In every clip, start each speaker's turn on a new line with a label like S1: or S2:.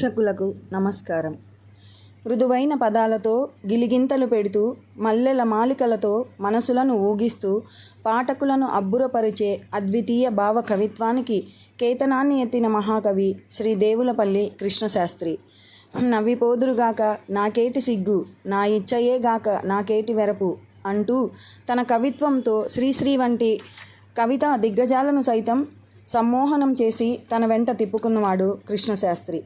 S1: ప్రేక్షకులకు నమస్కారం. మృదువైన పదాలతో గిలిగింతలు పెడుతూ మల్లెల మాలికలతో మనసులను ఊగిస్తూ పాఠకులను అబ్బురపరిచే అద్వితీయ భావ కవిత్వానికి కేతనాన్ని ఎత్తిన మహాకవి శ్రీ దేవులపల్లి కృష్ణశాస్త్రి. నవ్విపోదురుగాక నాకేటి సిగ్గు నా ఇచ్చయేగాక నాకేటి వెరపు అంటూ తన కవిత్వంతో శ్రీశ్రీ వంటి కవితా దిగ్గజాలను సైతం సమ్మోహనం చేసి తన వెంట తిప్పుకున్నవాడు కృష్ణశాస్త్రి.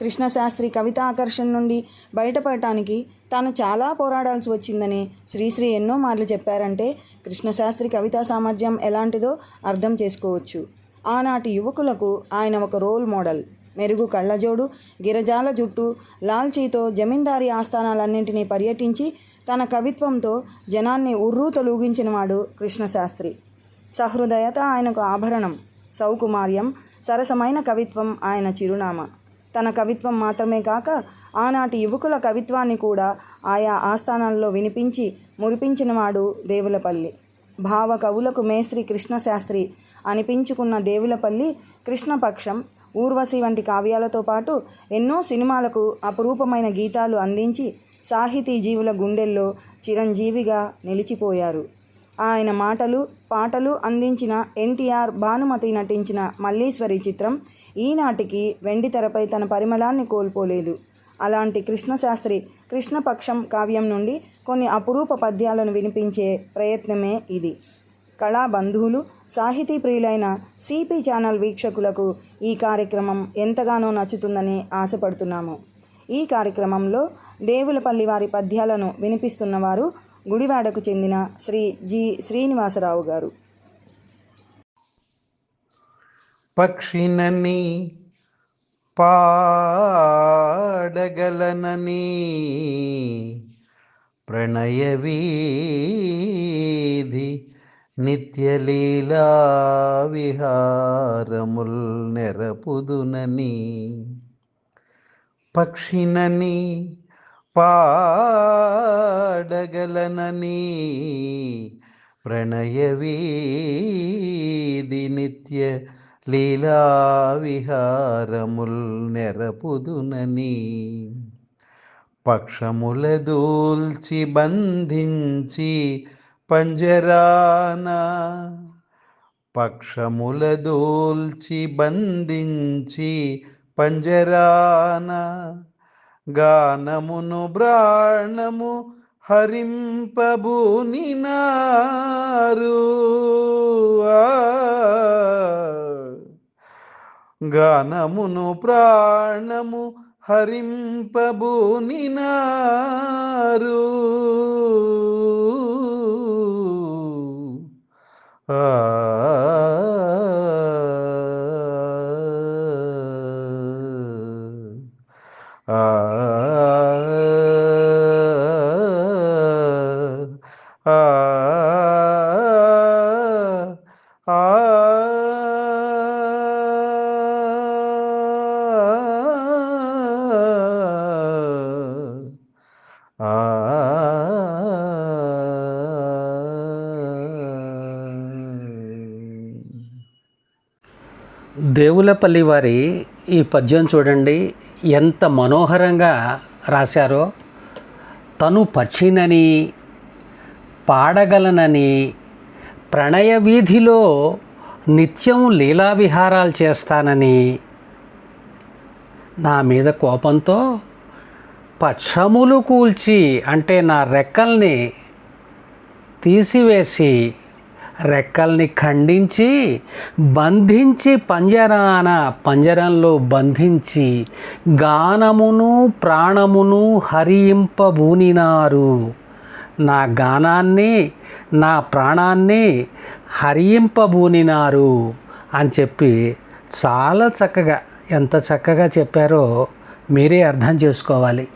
S1: కృష్ణశాస్త్రి కవిత ఆకర్షణ నుండి బయటపడటానికి తాను చాలా పోరాడాల్సి వచ్చిందని శ్రీశ్రీ ఎన్నో మార్లు చెప్పారంటే కృష్ణశాస్త్రి కవితా సామర్థ్యం ఎలాంటిదో అర్థం చేసుకోవచ్చు. ఆనాటి యువకులకు ఆయన ఒక రోల్ మోడల్. మెరుగు కళ్ళజోడు గిరజాల జుట్టు లాల్చీతో జమీందారీ ఆస్థానాలన్నింటినీ పర్యటించి తన కవిత్వంతో జనాన్ని ఉర్రూ తొలగించినవాడు కృష్ణశాస్త్రి. సహృదయత ఆయనకు ఆభరణం. సౌకుమార్యం సరసమైన కవిత్వం ఆయన చిరునామా. తన కవిత్వం మాత్రమే కాక ఆనాటి యువకుల కవిత్వాన్ని కూడా ఆయా ఆస్థానాల్లో వినిపించి మురిపించినవాడు దేవులపల్లి. భావ కవులకు మేస్త్రి కృష్ణశాస్త్రి అనిపించుకున్న దేవులపల్లి కృష్ణపక్షం ఊర్వశి వంటి కావ్యాలతో పాటు ఎన్నో సినిమాలకు అపురూపమైన గీతాలు అందించి సాహితీ జీవుల గుండెల్లో చిరంజీవిగా నిలిచిపోయారు. ఆయన మాటలు పాటలు అందించిన ఎన్టీఆర్ భానుమతి నటించిన మల్లీశ్వరి చిత్రం ఈనాటికి వెండి తెరపై తన పరిమళాన్ని కోల్పోలేదు. అలాంటి కృష్ణశాస్త్రి కృష్ణపక్షం కావ్యం నుండి కొన్ని అపురూప పద్యాలను వినిపించే ప్రయత్నమే ఇది. కళా బంధువులు సాహితీ ప్రియులైన సిపి ఛానల్ వీక్షకులకు ఈ కార్యక్రమం ఎంతగానో నచ్చుతుందని ఆశపడుతున్నాము. ఈ కార్యక్రమంలో దేవులపల్లి వారి పద్యాలను వినిపిస్తున్నవారు గుడివాడకు చెందిన శ్రీ జి. శ్రీనివాసరావు గారు.
S2: పక్షినని పాడగలనని ప్రణయవీధి నిత్యలీలా విహారముల్ నెరపుదునని. పక్షినని పాడగలనని ప్రణయవీది నిత్య లీలా విహారముల్ నెరపుదునని. పక్షముల దూల్చి బంధించి పంజరాన పక్షముల దూల్చి బంధించి పంజరానా గానమును బ్రాణము హరింపబూనినారు. గానమును ప్రాణము హరింపబూనినారు. ఆ ఆ.
S3: దేవులపల్లి వారి ఈ పద్యం చూడండి ఎంత మనోహరంగా రాశారో. తను పక్షినని పాడగలనని ప్రణయ వీధిలో నిత్యం లీలా విహారాలు చేస్తానని. నా మీద కోపంతో పక్షములు కూల్చి అంటే నా రెక్కల్ని తీసివేసి రెక్కల్ని ఖండించి బంధించి పంజరాన పంజరంలో బంధించి గానమును ప్రాణమును హరింపబూనినారు. నా గానాన్ని నా ప్రాణాన్ని హరింపబూనినారు అని చెప్పి చాలా చక్కగా ఎంత చక్కగా చెప్పారో మీరే అర్థం చేసుకోవాలి.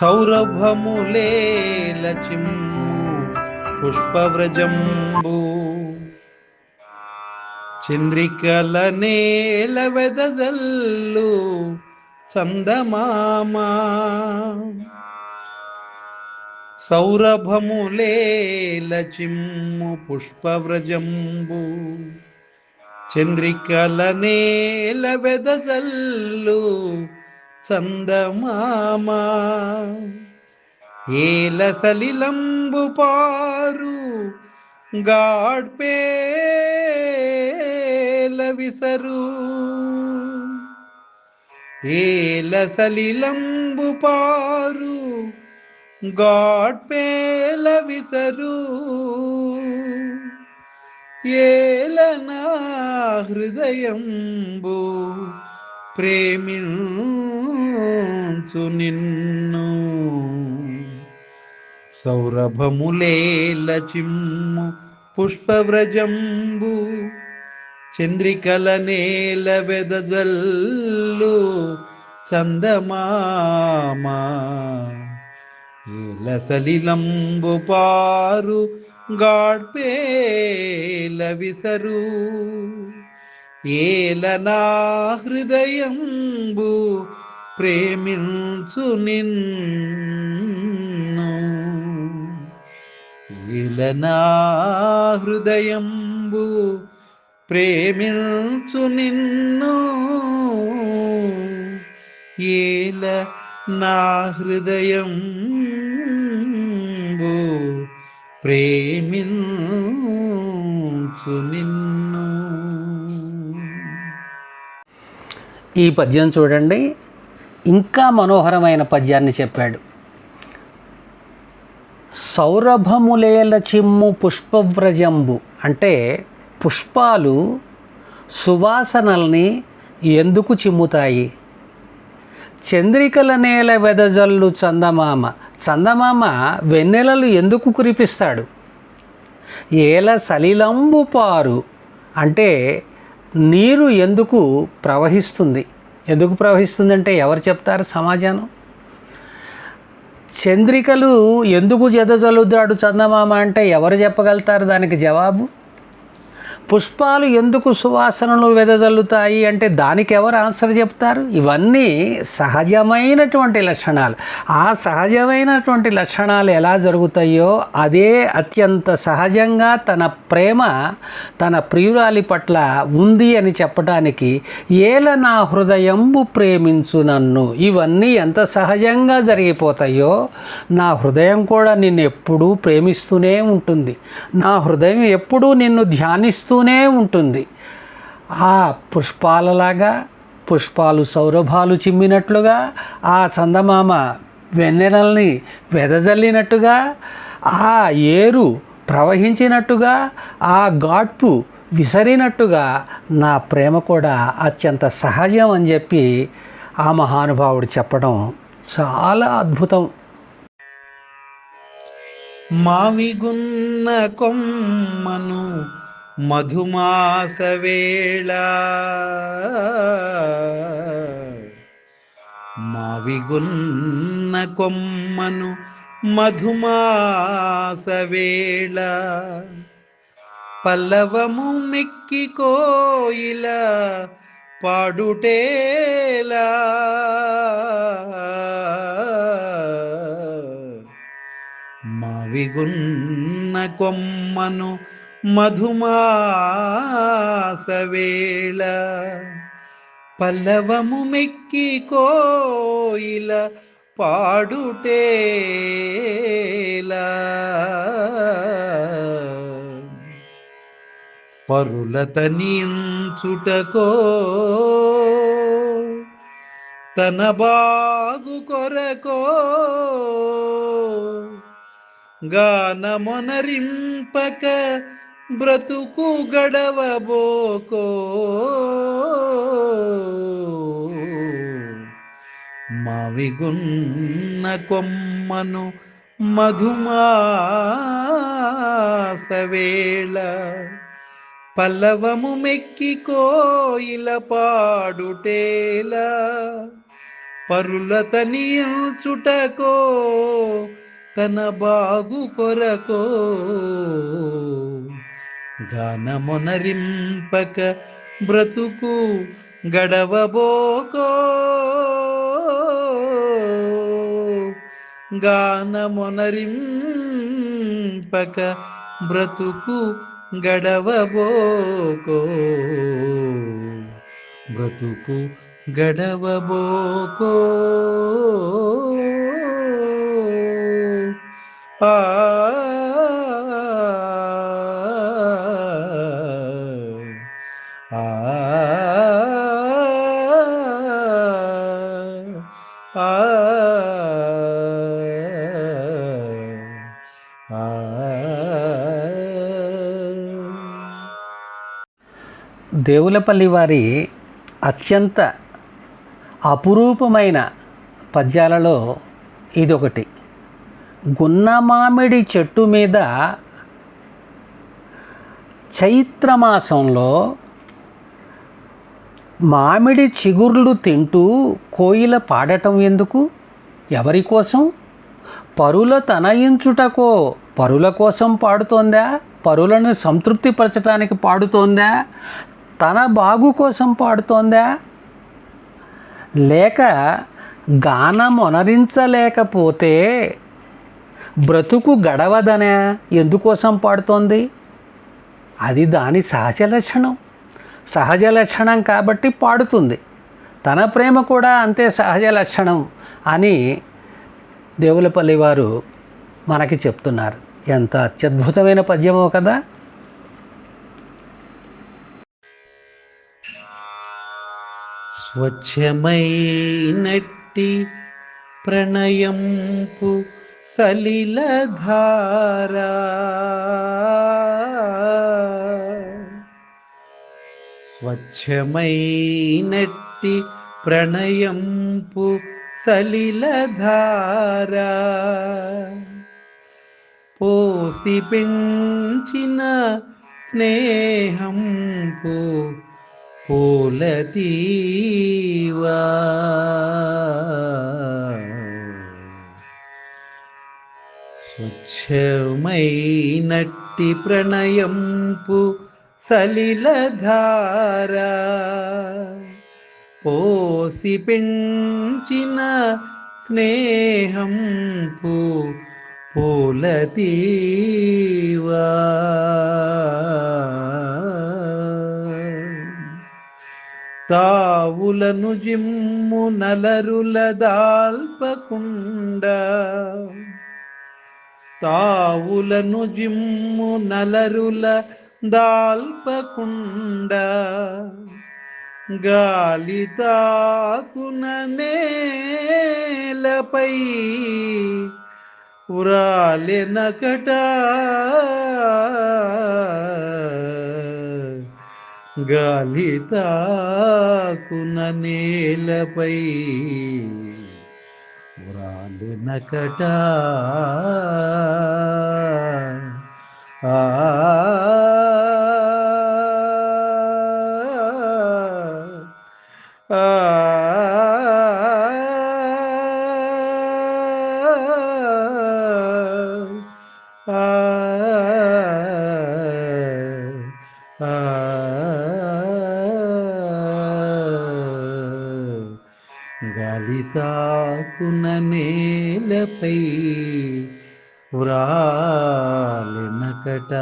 S2: సౌరభములేలచిమ్ము పుష్పవ్రజంబు. చంద్రికల నేల వెదజల్లు చందమామా. సౌరభములేలచిమ్ము పుష్పవ్రజంబు. చంద్రికల నేల వెదజల్లు చందమామ ఏల సలిలంబు పారు గాడ్పేల విసరు ఏల సలిలంబు పారు గాడ్పేల విసరు ఏలనా హృదయంబు ప్రేమించు నిన్ను సౌరభములేల చిమ్ము పుష్పవ్రజంబు చంద్రికల నేల వెదజల్లు చందమామ ఏల సలిలంబు పారు గాడ్పేల విసరు ఏల నా హృదయంబు ప్రేమించు నిన్ను. ఏల హృదయంబు ప్రేమించు నిన్ను. ఏల నా హృదయం ప్రేమించు నిన్ను.
S3: ఈ పద్యం చూడండి. ఇంకా మనోహరమైన పద్యాన్ని చెప్పాడు. సౌరభములేల చిమ్ము పుష్పవ్రజంబు అంటే పుష్పాలు సువాసనల్ని ఎందుకు చిమ్ముతాయి? చంద్రికల నేల వెదజల్లు చందమామ. చందమామ వెన్నెలలు ఎందుకు కురిపిస్తాడు? ఏల సలిలంబు పారు అంటే నీరు ఎందుకు ప్రవహిస్తుంది? ఎందుకు ప్రవహిస్తుందంటే ఎవరు చెప్తారు సమాజానం? చంద్రికలు ఎందుకు జదజల్లుతాడు చందమామ అంటే ఎవరు చెప్పగలుగుతారు దానికి జవాబు? పుష్పాలు ఎందుకు సువాసనలు వెదజల్లుతాయి అంటే దానికి ఎవరు ఆన్సర్ చెప్తారు? ఇవన్నీ సహజమైనటువంటి లక్షణాలు. ఆ సహజమైనటువంటి లక్షణాలు ఎలా జరుగుతాయో అదే అత్యంత సహజంగా తన ప్రేమ తన ప్రియురాలి పట్ల ఉంది అని చెప్పడానికి ఏల నా హృదయంబు ప్రేమించు నన్ను. ఇవన్నీ ఎంత సహజంగా జరిగిపోతాయో నా హృదయం కూడా నిన్ను ఎప్పుడూ ప్రేమిస్తూనే ఉంటుంది. నా హృదయం ఎప్పుడూ నిన్ను ధ్యానిస్తూ ధ్యానిస్తూనే ఉంటుంది. ఆ పుష్పాలలాగా పుష్పాలు సౌరభాలు చిమ్మినట్లుగా ఆ చందమామ వెన్నెలల్ని వెదజల్లినట్టుగా ఆ ఏరు ప్రవహించినట్టుగా ఆ గాడ్పు విసరినట్టుగా నా ప్రేమ కూడా అత్యంత సహజం అని చెప్పి ఆ మహానుభావుడు చెప్పడం చాలా అద్భుతం.
S2: మావిగున్న కొమ్మను మధుమాస వేళ మావిగున్న కొమ్మను మధుమాస వేళ పల్లవము మిక్కి కోయిల పాడుటేలా. మావిగున్న కొమ్మను మధుమాస వేళ పల్లవము మెక్కి కోయిల పాడుటేల. పరులత నించుటకో తన బాగు కొరకో గానమొనరింపక బ్రతుకు గడవబోకో మావిగున్న కొమ్మను మధుమాసవేళ పల్లవము మెక్కి కోయిల పాడుటేలా పరులత నిల్చుటకో తన బాగు కొరకో. గానమునరింపక బ్రతుకు గడవబోకో. గానమునరింపక బ్రతుకు గడవబోకో. బ్రతుకు గడవబోకో. ఆ
S3: దేవులపల్లి వారి అత్యంత అపురూపమైన పద్యాలలో ఇదొకటి. గున్నమామిడి చెట్టు మీద చైత్రమాసంలో మామిడి చిగుర్లు తింటూ కోయిల పాడటం ఎందుకు? ఎవరి కోసం? పరుల తనయించుటకో పరుల కోసం పాడుతోందా? పరులను సంతృప్తిపరచడానికి పాడుతోందా? తన బాగు కోసం పాడుతోందా? లేక గానమొనరించలేకపోతే బ్రతుకు గడవదనే ఎందుకోసం పాడుతోంది? అది దాని సహజ లక్షణం. సహజ లక్షణం కాబట్టి పాడుతుంది. తన ప్రేమ కూడా అంతే సహజ లక్షణం అని దేవులపల్లి వారు మనకి చెప్తున్నారు. ఎంత అత్యద్భుతమైన పద్యమో కదా!
S2: స్వచ్ఛమైనట్టి ప్రణయంపు సలిలధారా. స్వచ్ఛమైనట్టి ప్రణయంపు సలిలధారా. పోసి పెంచిన స్నేహంపు పూలతీవా స్వచ్ఛమైనట్టి ప్రణయంపు సలిలధారా పోసి పెంచిన స్నేహంపు పూలతీవా తావులను జిమ్ము నలరుల దాల్పకుండా. తావులను జిమ్ము నలరుల దాల్పకుండా. గాలి తాకున నేలపై ఉరాలెనకట. గాలితాకున నేలపై ఉరాలెనకట ఆ ఆ తాకున నేలపై వ్రాలినకట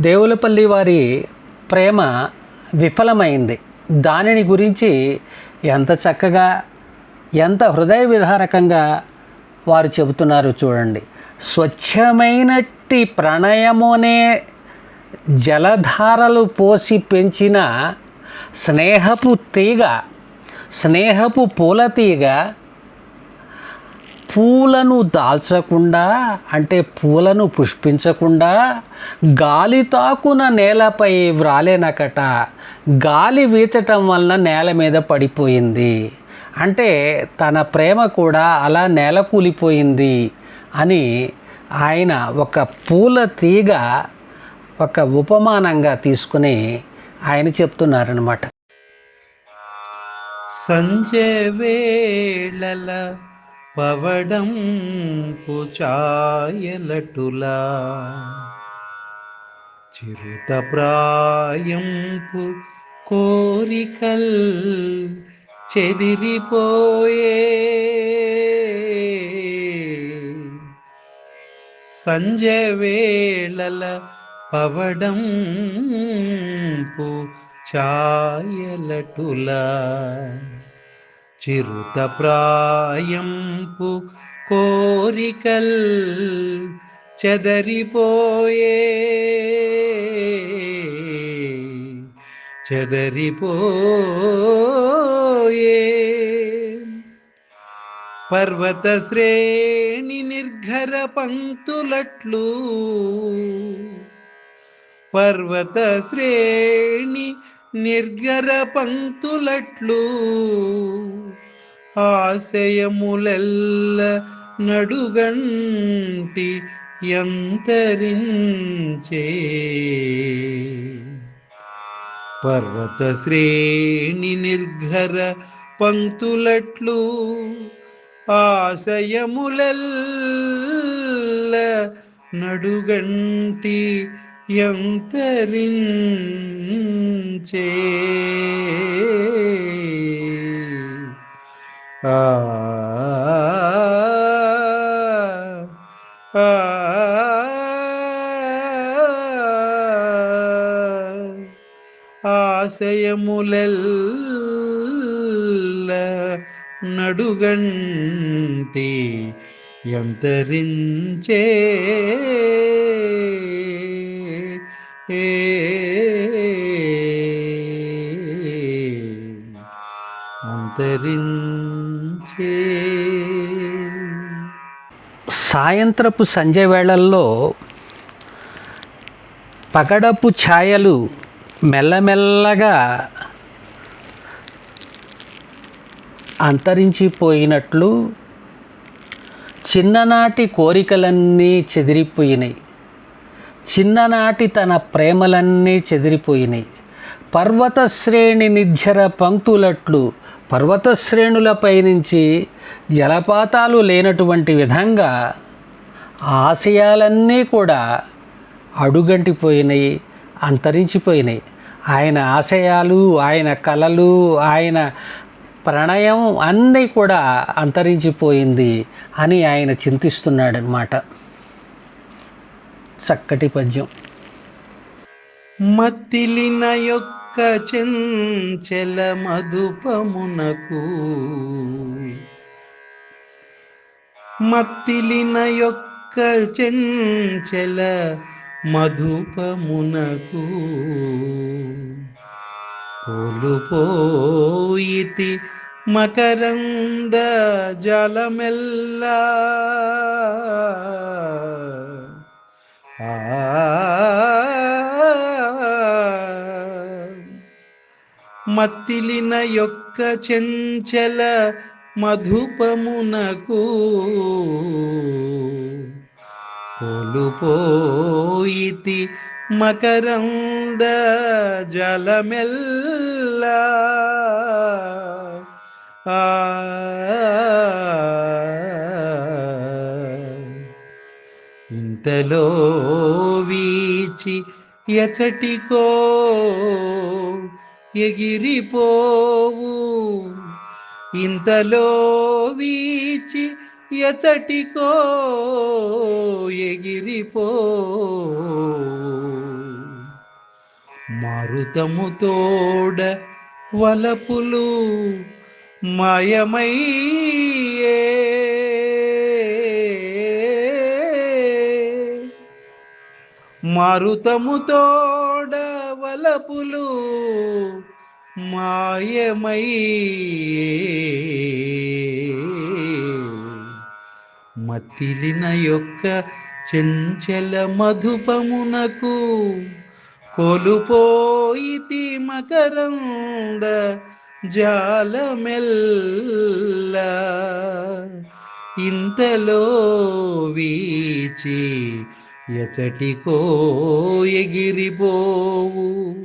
S3: దేవులపల్లి వారి ప్రేమ విఫలమైంది. దానిని గురించి ఎంత చక్కగా ఎంత హృదయ విధారకంగా వారు చెబుతున్నారు చూడండి. స్వచ్ఛమైనట్టి ప్రణయమునే జలధారలు పోసి పెంచిన స్నేహపు తీగ స్నేహపు పూల తీగ పూలను దాల్చకుండా అంటే పూలను పుష్పించకుండా గాలి తాకున నేలపై వ్రాలేనకట గాలి వీచటం వలన నేల మీద పడిపోయింది. అంటే తన ప్రేమ కూడా అలా నేల కూలిపోయింది అని ఆయన ఒక పూల తీగ ఒక ఉపమానంగా తీసుకుని ఆయన చెప్తున్నారనమాట
S2: సంజయవేళల పవడం పుచాయలటులా. చిరుత ప్రాయంపు కోరికల్ చెదిరిపోయే. సంజవేళల పవడంపు ఛాయలటులా చిరుత ప్రాయంపు కోరికల్ చెదరిపోయే చెదరిపోయే. పర్వత శ్రేణి నిర్ఘర పంక్తులట్లు పర్వత శ్రేణి నిర్గర పంక్తులట్లు. ఆశయములెల్ల నడుగంటి యంతరించే. పర్వత శ్రేణి నిర్ఘర పంక్తులట్లు. ఆశయములెల్ల నడుగంటి యంతరించే. ఆ. ఆశయములెల్ల నడుగంటి ఎంతరించే అంతరించే.
S3: సాయంత్రపు సంజయ వేళల్లో పగడపు ఛాయలు మెల్లమెల్లగా అంతరించిపోయినట్లు చిన్ననాటి కోరికలన్నీ చెదిరిపోయినాయి. చిన్ననాటి తన ప్రేమలన్నీ చెదిరిపోయినాయి. పర్వతశ్రేణి నిర్జర పంక్తులట్లు పర్వతశ్రేణులపై నుంచి జలపాతాలు లేనటువంటి విధంగా ఆశయాలన్నీ కూడా అడుగంటిపోయినాయి అంతరించిపోయినాయి. ఆయన ఆశయాలు ఆయన కళలు ఆయన ప్రణయం అన్నీ కూడా అంతరించిపోయింది అని ఆయన చింతిస్తున్నాడనమాట చక్కటి పద్యం.
S2: మత్తిలిన యొక్క చెంచెల మధుపమునకు మత్తిలిన యొక్క చెంచెల మధుపమునకు కోలుపోయితి మకరంద జలమెల్లా మత్తిలిన యొక్క చెంచల మధుపమునకు కోలుపోయితి మకరంద జలమెల్లా. ఆ ఇంతలో వీచి ఎచటికో ఎగిరిపోవు. ఇంతలో వీచి ఎచటికో ఎగిరిపో మారుతము తోడ వలపులు మాయమయ్యే. మారుతము తోడ వలపులు మాయమై మతిలిన యొక్క చెంచల మధుపమునకు కొలుపోయితి మకరంద జాలమెల్ల. ఇంతలో వీచి ఎచటికో ఎగిరిపోవు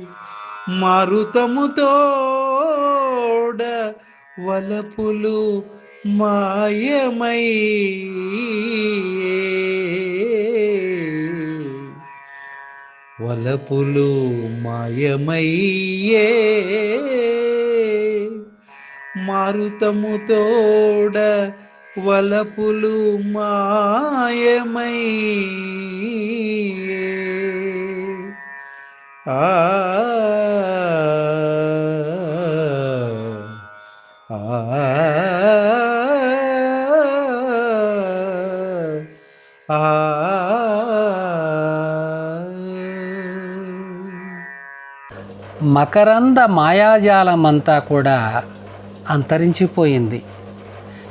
S2: మారుతముతోడ వలపులు మాయమై. వలపులు మాయమయ్యే. మారుతముతోడ వలపులు మాయమై. ఆ
S3: మకరంద మాయాజాలమంతా కూడా అంతరించిపోయింది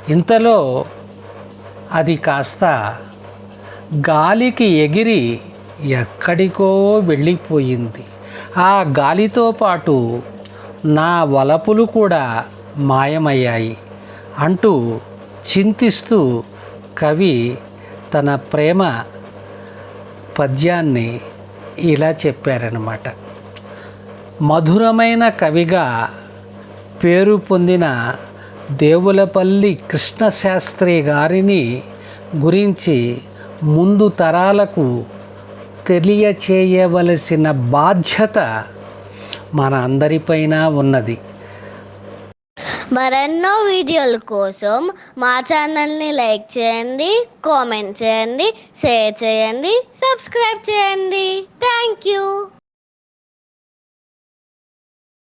S3: ఇంతలో అది కాస్త గాలికి ఎగిరి ఎక్కడికో వెళ్ళిపోయింది. ఆ గాలితో పాటు నా వలపులు కూడా మాయమయ్యాయి అంటూ చింతిస్తూ కవి తన ప్రేమ పద్యాన్ని ఇలా చెప్పారనమాట మధురమైన కవిగా పేరు పొందిన దేవులపల్లి కృష్ణశాస్త్రి గారిని గురించి ముందు తరాలకు తెలియచేయవలసిన బాధ్యత మన అందరిపైన ఉన్నది.
S4: మరెన్నో వీడియోల కోసం మా ఛానల్ని లైక్ చేయండి కామెంట్ చేయండి షేర్ చేయండి సబ్స్క్రైబ్ చేయండి. Thank you.